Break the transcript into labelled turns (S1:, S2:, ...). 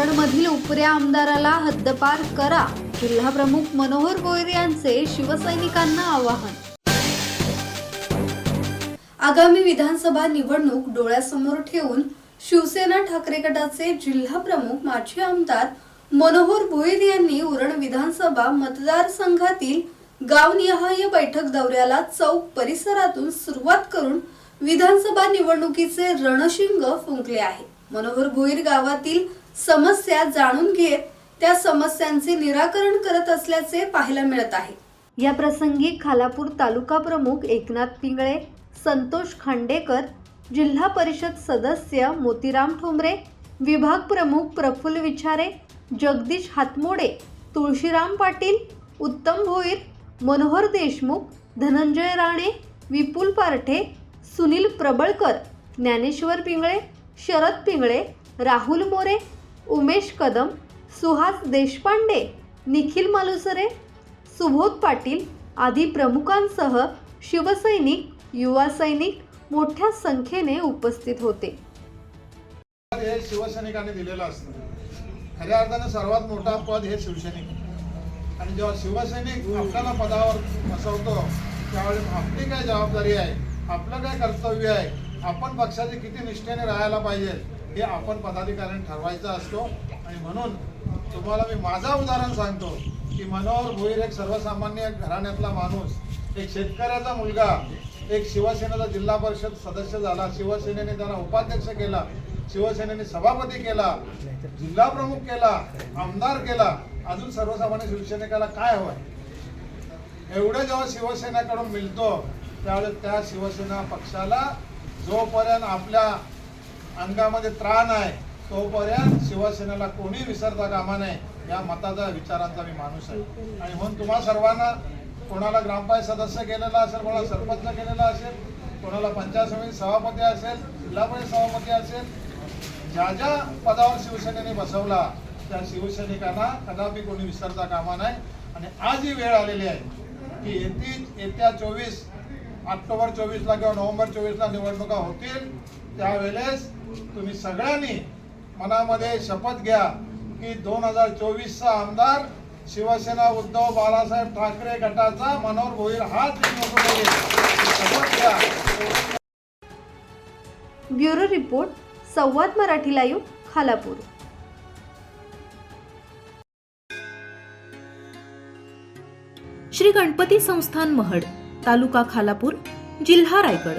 S1: उरणमधील उपऱ्या आमदाराला हद्दपार करा. जिल्हाप्रमुख मनोहर भोईर यांचे शिवसैनिकांना आवाहन. आगामी विधानसभा निवडणूक डोळ्यासमोर ठेवून शिवसेना ठाकरे गटाचे जिल्हाप्रमुख माजी आमदार मनोहर भोईर यांनी उरण विधानसभा मतदारसंघातील गावनिहाय बैठक दौऱ्याला चौक परिसरातून सुरुवात करून विधानसभा निवडणुकीचे रणशिंग फुंकले आहे. मनोहर भोईर गावातील समस्या जाणून घेत त्या समस्यांचे निराकरण करत असल्याचे पाहायला मिळत आहे. या प्रसंगी खालापूर तालुका प्रमुख एकनाथ पिंगळे संतोष खांडेकर जिल्हा परिषद सदस्य मोतीराम ठोंबरे विभाग प्रमुख प्रफुल्ल विचारे जगदीश हातमोडे तुळशीराम पाटील उत्तम भोईर मनोहर देशमुख धनंजय राणे विपुल पारठे सुनील प्रबळकर ज्ञानेश्वर पिंगळे शरद पिंगळे राहुल मोरे उमेश कदम सुहास देशपांडे निखिल मालुसरे सुबोध पाटील आदी प्रमुखांसह शिवसैनिक युवा सैनिक मोठ्या संख्येने उपस्थित होते.
S2: हे शिवसैनिकांनी दिलेलं असतं. खऱ्या अर्थानं सर्वात मोठा पद हे शिवसैनिक. आणि जेव्हा शिवसैनिक आपल्याला पदावर बसवतो त्यावेळी आपली काय जबाबदारी आहे? आपलं काय कर्तव्य आहे? आपण पक्षाचे किती निष्ठेने राहायला पाहिजे? हे आपण पदाधिकाऱ्यांनी ठरवायचं असतो. आणि म्हणून तुम्हाला मी माझा उदाहरण सांगतो की मनोहर भोईर एक सर्वसामान्य घराण्यातला माणूस एक शेतकऱ्याचा मुलगा एक शिवसेनेचा जिल्हा परिषद सदस्य झाला. शिवसेनेने त्याला उपाध्यक्ष केला. शिवसेनेने सभापती केला. जिल्हा प्रमुख केला. आमदार केला. अजून सर्वसामान्य शिवसैनिकाला काय हवं? एवढं जेव्हा शिवसेनेकडून मिळतो त्यावेळेस त्या शिवसेना पक्षाला जोपर्यंत आपल्या अंगामध्ये त्राण आहे तोपर्यंत शिवसेनेला कोणी विसरता कामा नये या मताचा विचारांचा मी माणूस आहे. आणि म्हणून तुम्हा सर्वांना कोणाला ग्रामपंचायत सदस्य केलेला असेल कोणाला सरपंच केलेला असेल कोणाला पंचायत समिती सभापती असेल जिल्हा परिषद सभापती असेल ज्या ज्या पदावर शिवसेनेने बसवला त्या शिवसैनिकांना कदापि कोणी विसरता कामा नाही आणि आज ही वेळ आलेली आहे की येती येत्या चोवीस ऑक्टोबर चोवीसला किंवा नोव्हेंबर चोवीसला निवडणुका होतील त्यावेळेस तुम्ही सगळ्यांनी मनामध्ये शपथ घ्या की दोन हजार चोवीसचा आमदार शिवसेना उद्धव बाळासाहेब ठाकरे गटाचा मनोहर भोईर हाच निवडून येईल. शपथ घ्या.
S1: Bureau report Samvad Marathi live Khalapur.
S3: Shri Ganpati संस्थान महड तालुका खालापूर जिल्हा रायगड.